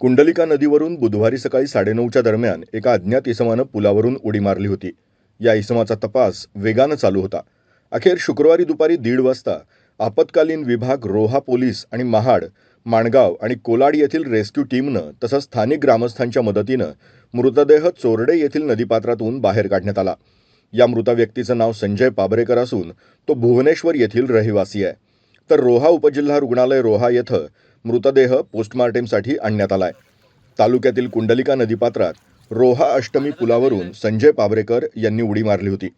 कुंडलिका नदीवरून बुधवारी सकाळी साडेनऊच्या दरम्यान एका अज्ञात इसमानं पुलावरून उडी मारली होती. या इसमाचा तपास वेगानं चालू होता. अखेर शुक्रवारी दुपारी दीड वाजता आपत्कालीन विभाग रोहा पोलीस आणि महाड माणगाव आणि कोलाड येथील रेस्क्यू टीमनं तसंच स्थानिक ग्रामस्थांच्या मदतीनं मृतदेह चोरडे येथील नदीपात्रातून बाहेर काढण्यात आला. या मृत व्यक्तीचं नाव संजय पाबरेकर असून तो भुवनेश्वर येथील रहिवासी आहे. तर रोहा उपजिल्हा रुग्णालय रोहा येथं मृतदेह पोस्टमार्टेमसाठी आणण्यात आलाय. तालुक्यातील कुंडलिका नदीपात्रात रोहा अष्टमी पुलावरून संजय पाबरेकर यांनी उडी मारली होती.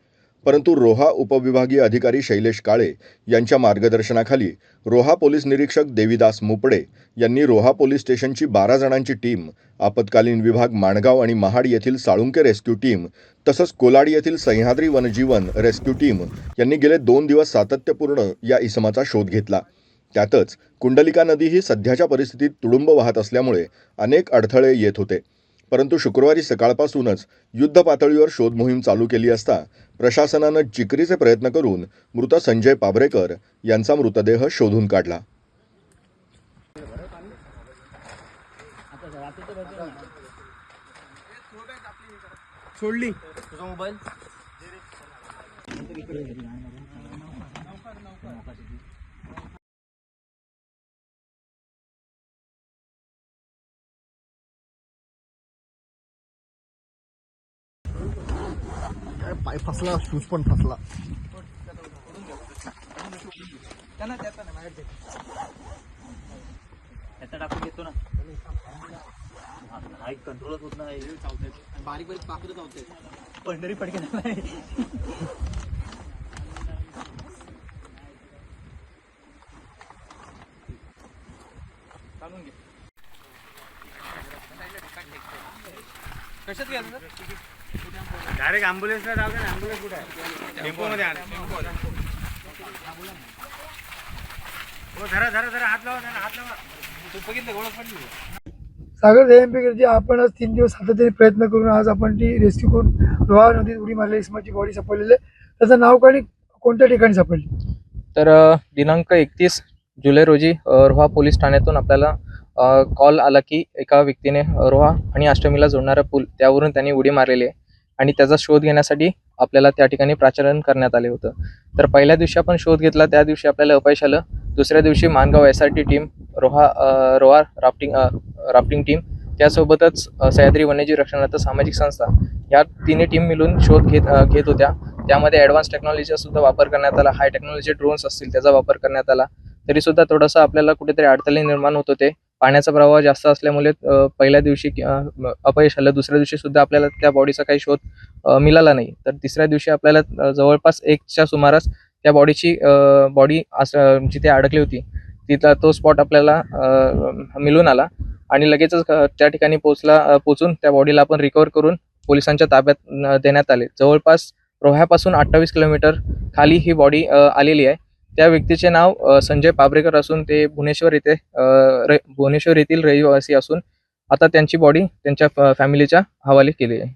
परंतु रोहा उपविभागीय अधिकारी शैलेश काळे यांच्या मार्गदर्शनाखाली रोहा पोलीस निरीक्षक देविदास मुपडे यांनी रोहा पोलीस स्टेशनची बारा जणांची टीम आपत्कालीन विभाग माणगाव आणि महाड येथील साळुंके रेस्क्यू टीम तसंच कोलाड येथील सह्याद्री वनजीवन रेस्क्यू टीम यांनी गेले दोन दिवस सातत्यपूर्ण या इसमाचा शोध घेतला. त्यातच कुंडलिका नदी ही सध्याच्या परिस्थितीत तुडुंब वाहत असल्यामुळे अनेक अडथळे येत होते. परंतु शुक्रवारी सकाळपासूनच युद्ध पातळीवर शोध मोहीम चालू केली असता प्रशासनानं जिकरीचे प्रयत्न करून मृत संजय पाबरेकर यांचा मृतदेह शोधून काढला. सोडली. तुझा मोबाईल? पाय फसला शूज पण फसला. त्याचा टाकून घेतो ना. हा कंट्रोलच होत नाही. बारीक बारीक पंढरी पडके नाही कशात गेलं डायरेक्ट ॲम्ब्युलन्सला जाऊ दे ना. ॲम्ब्युलन्स कुठे आहे? टेम्पोमध्ये आण. हो धरा धरा धरा. हात लावा धरा हात लावा. तू बघितलं ओळख पडली. सागर जयंपीकरची आपण आज तीन दिवस सातत्याने प्रयत्न करून आज आपण ती रेस्क्यू करून लोहा नदीत उडी मारली इस्माची बॉडी सापडलेली आहे. त्याचं नाव आणि कोणत्या ठिकाणी सापडली? तर दिनांक एकतीस जुलै रोजी रोहा पोलीस ठाण्यातून आपल्याला कॉल आला की एका व्यक्तीने रोहा आणि अष्टमीला जोडणारा पूल त्यावरून त्यांनी उडी मारलेली आहे. आणि त्याचा शोध घेण्यासाठी आपल्याला त्या ठिकाणी प्राचारण करण्यात आले होतं. तर पहिल्या दिवशी आपण शोध घेतला त्या दिवशी आपल्याला अपयश आलं. दुसऱ्या दिवशी Mangaon S R T team Roha रोहार rafting rafting team त्यासोबतच सह्याद्री वन्यजीव रक्षणार्थ सामाजिक संस्था या तिन्ही टीम मिळून शोध घेत घेत होत्या. त्यामध्ये ॲडव्हान्स टेक्नॉलॉजीचा सुद्धा वापर करण्यात आला हाय टेक्नॉलॉजी ड्रोन्स असतील त्याचा वापर करण्यात आला. तरीसुद्धा थोडंसं आपल्याला कुठेतरी अडथळे निर्माण होत होते. पाण्याचा प्रवाह जास्त असल्यामुळे पहिल्या दिवशी अपयश आलं. दुसऱ्या दिवशी सुद्धा आपल्याला त्या बॉडीचा काही शोध मिळाला नाही. तर तिसऱ्या दिवशी आपल्याला जवळपास एकच्या सुमारास त्या बॉडीची बॉडी असं जिथे अडकली होती तिथला तो स्पॉट आपल्याला मिळून आला. आणि लगेचच त्या ठिकाणी पोचला पोचून त्या बॉडीला आपण रिकवर करून पोलिसांच्या ताब्यात देण्यात आले. जवळपास रोह्यापासून अठ्ठावीस किलोमीटर खाली ही बॉडी आलेली आहे. त्या व्यक्तीचे नाव संजय पाबरेकर असून ते भुवनेश्वर येथे अ, भुवनेश्वर येथील रहिवासी असून आता त्यांची बॉडी त्यांच्या फॅमिलीच्या हवाले केली आहे.